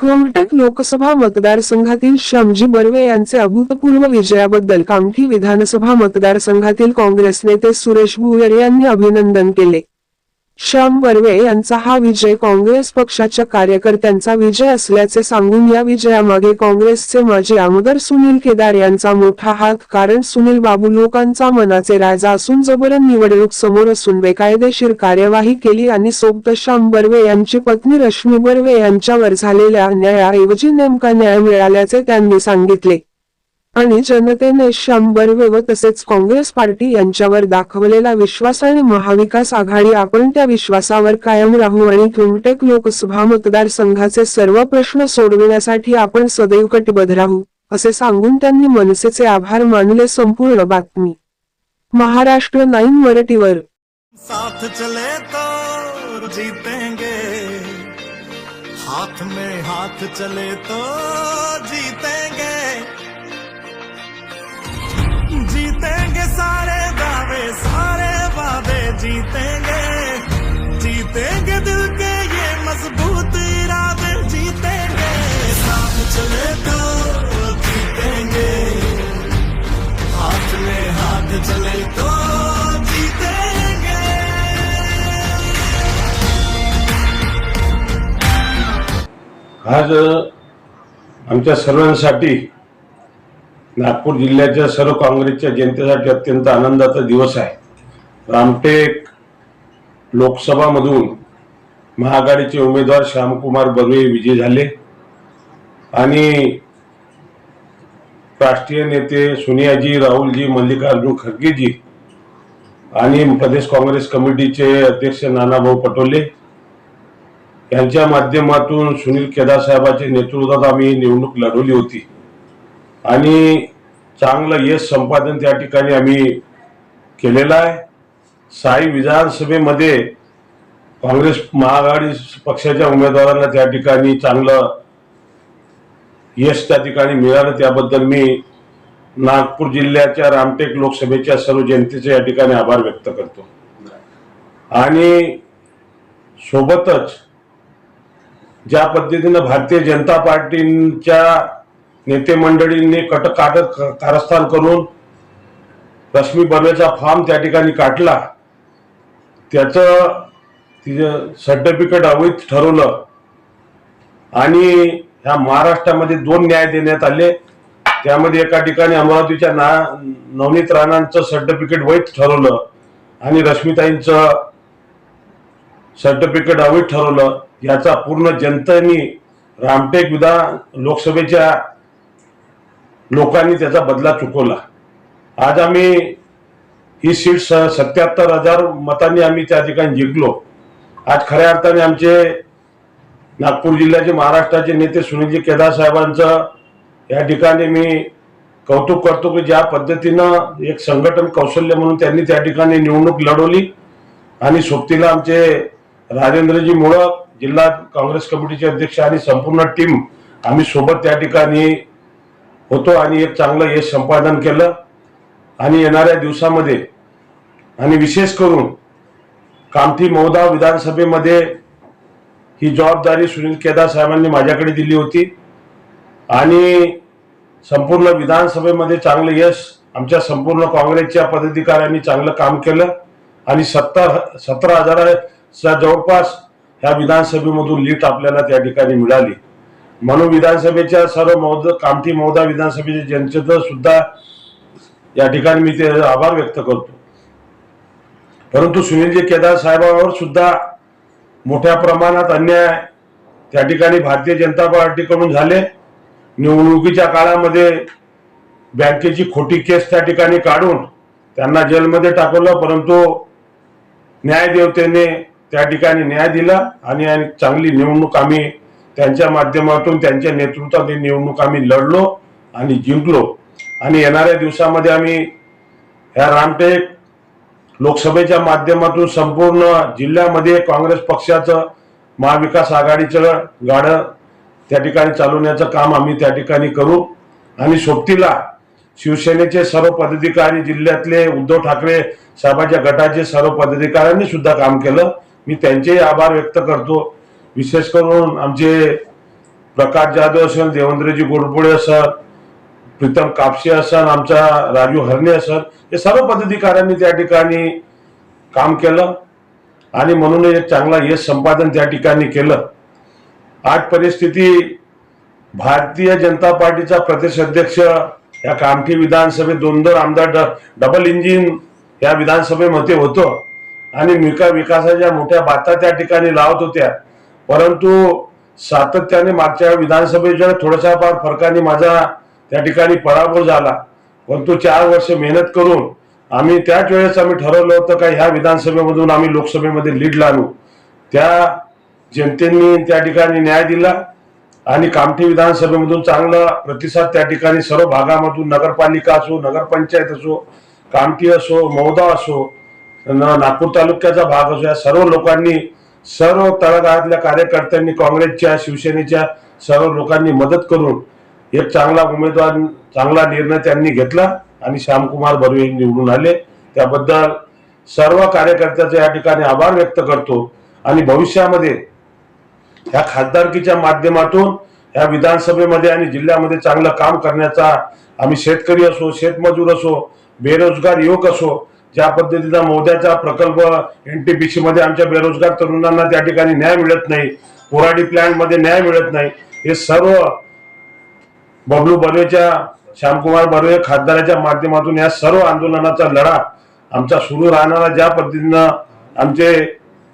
कोमटक लोकसभा मतदारसंघातील श्यामजी बर्वे यांचे अभूतपूर्व विजयाबद्दल कामठी विधानसभा मतदारसंघातील काँग्रेस नेते सुरेश भुयर यांनी अभिनंदन केले. श्याम बर्वे यांचा हा विजय काँग्रेस पक्षाच्या कार्यकर्त्यांचा विजय असल्याचे सांगून या विजयामागे काँग्रेसचे माजी आमदार सुनील केदार यांचा मोठा हात कारण सुनील बाबू लोकांचा मनाचे राजा असून जबरन निवडणूक समोर असून बेकायदेशीर कार्यवाही केली आणि सोबत श्याम बर्वे यांची पत्नी रश्मी बर्वे यांच्यावर झालेल्या अन्यायाऐवजी नेमका न्याय मिळाल्याचे त्यांनी सांगितले. आणि जनतेने श्याम बर्वे व तसेच काँग्रेस पार्टी यांच्यावर दाखवलेला विश्वास आणि महाविकास आघाडी आपण त्या विश्वासावर कायम राहू आणि कुमटेक लोकसभा मतदारसंघाचे सर्व प्रश्न सोडविण्यासाठी आपण सदैव कटिबद्ध राहू असे सांगून त्यांनी मनसेचे आभार मानले. संपूर्ण बातमी. महाराष्ट्र नाईन मराठीवर. साथ चले तो जीतेंगे. हाथ में हाथ चले तो जीतेंगे. सारे दावे, सारे वादे जीतेंगे। जीतेंगे दिल के ये मज़बूत इरादे, जीतेंगे। साथ चले तो जीतेंगे। हाथ में हाथ चले तो आज आमच्या सर्वांसाठी नागपूर जिल्ह्याच्या सर्व काँग्रेसच्या जनतेसाठी अत्यंत आनंदाचा दिवस आहे. रामटेक लोकसभामधून महाआघाडीचे उमेदवार श्यामकुमार बर्वे विजयी झाले आणि राष्ट्रीय नेते सोनियाजी राहुलजी मल्लिकार्जुन खरगेजी आणि प्रदेश काँग्रेस कमिटीचे अध्यक्ष नानाभाऊ पटोले यांच्या माध्यमातून सुनील केदार साहेबांच्या नेतृत्वात आम्ही निवडणूक लढवली होती. आणि चांगलं यश संपादन त्या ठिकाणी आम्ही केलेलं आहे. साई विधानसभेमध्ये काँग्रेस महाआघाडी पक्षाच्या उमेदवारांना त्या ठिकाणी चांगलं यश त्या ठिकाणी मिळालं. त्याबद्दल मी नागपूर जिल्ह्याच्या रामटेक लोकसभेच्या सर्व जनतेचे या ठिकाणी आभार व्यक्त करतो. आणि सोबतच ज्या पद्धतीनं भारतीय जनता पार्टीच्या नेते मंडळींनी कट काट कारस्थान करून रश्मी बर्वेचा फॉर्म त्या ठिकाणी काढला. त्याचं तिचं सर्टिफिकेट अवैध ठरवलं. आणि ह्या महाराष्ट्रामध्ये दोन न्याय देण्यात आले. त्यामध्ये एका ठिकाणी अमरावतीच्या ना नवनीत राणांचं सर्टिफिकेट वैध ठरवलं. आणि रश्मीताईंचं सर्टिफिकेट अवैध ठरवलं. याचा पूर्ण जनतेने रामटेक विधान लोकसभेच्या लोकांनी त्याचा बदला चुकवला. आज आम्ही ही सीट सत्याहत्तर हजार मतांनी आम्ही त्या ठिकाणी जिंकलो. आज खऱ्या अर्थाने आमचे नागपूर जिल्ह्याचे महाराष्ट्राचे नेते सुनीलजी केदार साहेबांचं या ठिकाणी मी कौतुक करतो की ज्या पद्धतीनं एक संघटन कौशल्य म्हणून त्यांनी त्या ठिकाणी निवडणूक लढवली आणि सोबतीला आमचे राजेंद्रजी मुळक जिल्हा काँग्रेस कमिटीचे अध्यक्ष आणि संपूर्ण टीम आम्ही सोबत त्या ठिकाणी होतो आणि एक चांगलं यश संपादन केलं. आणि येणाऱ्या दिवसामध्ये आणि विशेष करून कामठी मौदा विधानसभेमध्ये ही जबाबदारी सुनील केदार साहेबांनी माझ्याकडे दिली होती. आणि संपूर्ण विधानसभेमध्ये चांगलं यश आमच्या संपूर्ण काँग्रेसच्या पदाधिकाऱ्यांनी चांगलं काम केलं. आणि सत्तर सतरा हजाराच्या जवळपास ह्या विधानसभेमधून लीट आपल्याला त्या ठिकाणी मिळाली. म्हणून विधानसभेच्या सर्व मौद कामठी मौदा विधानसभेच्या जनतेचं सुद्धा या ठिकाणी मी ते आभार व्यक्त करतो. परंतु सुनीलजी केदार साहेबांवर सुद्धा मोठ्या प्रमाणात अन्याय त्या ठिकाणी भारतीय जनता पार्टीकडून झाले. निवडणुकीच्या काळामध्ये बँकेची खोटी केस त्या ठिकाणी काढून त्यांना जेलमध्ये टाकवलं परंतु न्यायदेवतेने त्या ठिकाणी न्याय दिला आणि आणि चांगली निवडणूक आम्ही त्यांच्या माध्यमातून त्यांच्या नेतृत्वात ही निवडणूक आम्ही लढलो आणि जिंकलो. आणि येणाऱ्या दिवसामध्ये आम्ही ह्या रामटेक लोकसभेच्या माध्यमातून संपूर्ण जिल्ह्यामध्ये काँग्रेस पक्षाचं महाविकास आघाडीचं गाडं त्या ठिकाणी चालवण्याचं काम आम्ही त्या ठिकाणी करू. आणि सोबतीला शिवसेनेचे सर्व पदाधिकारी जिल्ह्यातले उद्धव ठाकरे साहेबांच्या गटाचे सर्व पदाधिकाऱ्यांनी सुद्धा काम केलं. मी त्यांचेही आभार व्यक्त करतो. विशेष करून आमचे प्रकाश जाधव असेल देवेंद्रजी गोडबोळे असत प्रीतम कापसे असन आमचा राजू हरणे असन हे सर्व पदाधिकाऱ्यांनी त्या ठिकाणी काम केलं. आणि म्हणून एक चांगला यश संपादन त्या ठिकाणी केलं. आज परिस्थिती भारतीय जनता पार्टीचा प्रदेश अध्यक्ष या कामठी विधानसभेत दोन दोन आमदार ड- डबल इंजिन या विधानसभेमध्ये होतो. आणि विका विकासाच्या मोठ्या बाता त्या ठिकाणी लावत होत्या. परंतु सातत्याने मागच्या विधानसभेच्या थोड्याशा फार फरकाने माझा त्या ठिकाणी पराभव झाला परंतु चार वर्ष मेहनत करून आम्ही त्याच वेळेस आम्ही ठरवलं होतं का ह्या विधानसभेमधून आम्ही लोकसभेमध्ये लीड आणू त्या जनतेने त्या ठिकाणी न्याय दिला आणि कामठी विधानसभेमधून चांगला प्रतिसाद त्या ठिकाणी सर्व भागामधून नगरपालिका असो नगरपंचायत असो कामठी असो मौदा असो नागपूर तालुक्याचा भाग असो या सर्व लोकांनी सर्व तळागाळातल्या कार्यकर्त्यांनी काँग्रेसच्या शिवसेनेच्या सर्व लोकांनी मदत करून एक चांगला उमेदवार चांगला निर्णय त्यांनी घेतला आणि श्यामकुमार बर्वे निवडून आले. त्याबद्दल सर्व कार्यकर्त्याचे या ठिकाणी आभार व्यक्त करतो. आणि भविष्यामध्ये ह्या खासदारकीच्या माध्यमातून ह्या विधानसभेमध्ये आणि जिल्ह्यामध्ये चांगलं काम करण्याचा आम्ही शेतकरी असो शेतमजूर असो बेरोजगार युवक असो ज्या पद्धतीचा मोद्याचा प्रकल्प एनटीपीसी मध्ये आमच्या बेरोजगार तरुणांना त्या ठिकाणी न्याय मिळत नाही कोराडी प्लॅनमध्ये न्याय मिळत नाही हे सर्व बबलू बर्वेच्या श्यामकुमार बर्वे खासदाराच्या माध्यमातून या सर्व आंदोलनाचा लढा आमचा सुरू राहणारा ज्या पद्धतीनं आमचे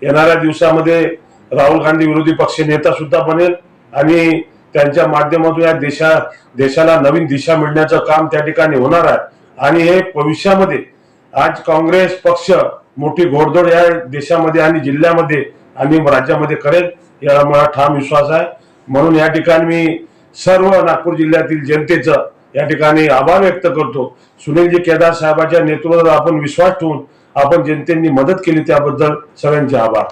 येणाऱ्या दिवसामध्ये राहुल गांधी विरोधी पक्ष नेता सुद्धा बनेल आणि त्यांच्या माध्यमातून या देशा देशाला नवीन दिशा मिळण्याचं काम त्या ठिकाणी होणार आहे. आणि हे भविष्यामध्ये आज काँग्रेस पक्ष मोठी घोडदौड या देशामध्ये आणि जिल्ह्यामध्ये आणि राज्यामध्ये करेल याला मला ठाम विश्वास आहे. म्हणून या ठिकाणी मी सर्व नागपूर जिल्ह्यातील जनतेचं या ठिकाणी आभार व्यक्त करतो. सुनीलजी केदार साहेबांच्या नेतृत्वावर आपण विश्वास ठेवून आपण जनतेने मदत केली त्याबद्दल सगळ्यांचे आभार.